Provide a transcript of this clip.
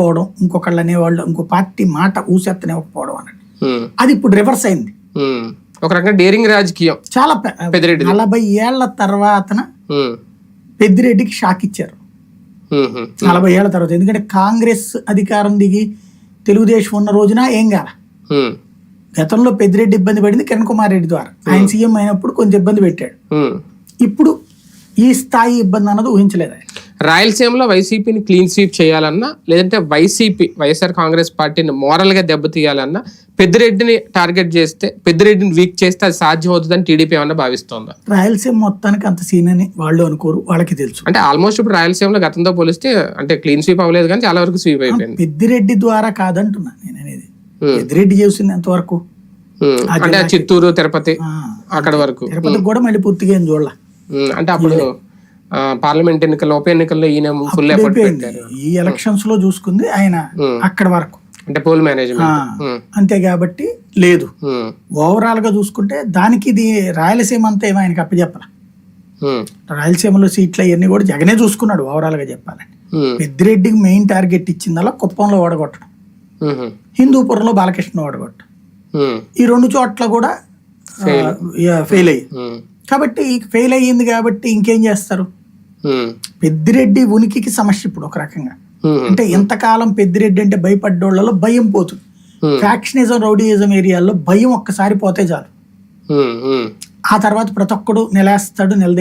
అనకపోవడం ఇంకొకళ్ళు అనేవాళ్ళు ఇంకో పార్టీ మాట ఊసెత్తనివ్వకపోవడం అన్నది అది ఇప్పుడు రివర్స్ అయింది. ఒక రకంగా డేరింగ్ రాజకీయం. చాలా. నలభై ఏళ్ళ తర్వాతన పెద్దిరెడ్డికి షాక్ ఇచ్చారు. నలభై ఏళ్ళ తర్వాత. ఎందుకంటే కాంగ్రెస్ అధికారం దిగి తెలుగుదేశం ఉన్న రోజున ఏం కాల? గతంలో పెద్దిరెడ్డి ఇబ్బంది పడింది కిరణ్ కుమార్ రెడ్డి ద్వారా. ఆయన సీఎం అయినప్పుడు కొంచెం ఇబ్బంది పెట్టాడు. ఇప్పుడు ఈ స్థాయి ఇబ్బంది అన్నది ఊహించలేదు ఆయన? రాయలసీమలో వైసీపీని క్లీన్ స్వీప్ చేయాలన్నా లేదంటే వైసీపీ వైఎస్ఆర్ కాంగ్రెస్ పార్టీని మోరల్గా దెబ్బతీయాలన్నా పెద్దిరెడ్డిని టార్గెట్ చేస్తే పెద్దిరెడ్డిని వీక్ చేస్తే అది సాధ్యం అవుతుందని టీడీపీ ఏమన్నా భావిస్తోందా? రాయలసీమ మొత్తానికి అంత సీన్ అని వాళ్ళు అనుకోరు వాళ్ళకి తెలుసు. అంటే ఆల్మోస్ట్ ఇప్పుడు రాయలసీమలో గతంతో పోలిస్తే అంటే క్లీన్ స్వీప్ అవ్వలేదు కానీ చాలా వరకు స్వీప్ అయిపోయింది. పెద్దిరెడ్డి ద్వారా కాదంటున్నా నేను అనేది. పెద్దిరెడ్డి చేసింది ఎంతవరకు అంటే చిత్తూరు తిరుపతి అక్కడ వరకు. తిరుపతికి కూడా మళ్ళీ పూర్తిగా ఏం చూడాల? అంటే అప్పుడు పార్లమెంట్ ఎన్నికల్లో ఉప ఎన్నికల్లో ఈయన ఫుల్ ఎఫర్ట్ పెట్టారు. ఈ ఎలక్షన్స్లో చూసుకుంది ఆయన. అక్కడ వరకు. అంటే పోల్ మేనేజ్మెంట్ అంతే కాబట్టి లేదు. ఓవరాల్గా చూసుకుంటే దానికి ఇది రాయలసీమ అంతా ఏమో ఆయనకి అప్పచెప్పాల. రాయలసీమలో సీట్లు అవన్నీ కూడా జగనే చూసుకున్నాడు ఓవరాల్గా చెప్పాలంటే. పెద్దిరెడ్డికి మెయిన్ టార్గెట్ ఇచ్చిందల్లా కుప్పంలో ఓడగొట్టడం. హిందూపురంలో బాలకృష్ణ ఓడగొట్టడం. ఈ రెండు చోట్ల కూడా ఫెయిల్ అయ్యి కాబట్టి ఫెయిల్ అయ్యింది కాబట్టి ఇంకేం చేస్తారు? పెద్దిరెడ్డి ఉనికికి సమస్య ఇప్పుడు ఒక రకంగా. అంటే ఎంతకాలం పెద్దిరెడ్డి అంటే భయపడ్డోళ్ళలో భయం పోతుంది. ఫ్యాక్షనిజం రౌడీయిజం ఏరియాల్లో భయం ఒక్కసారి పోతే చాలు. ఆ తర్వాత ప్రతి ఒక్కడు నిలేస్తాడు నిలదీ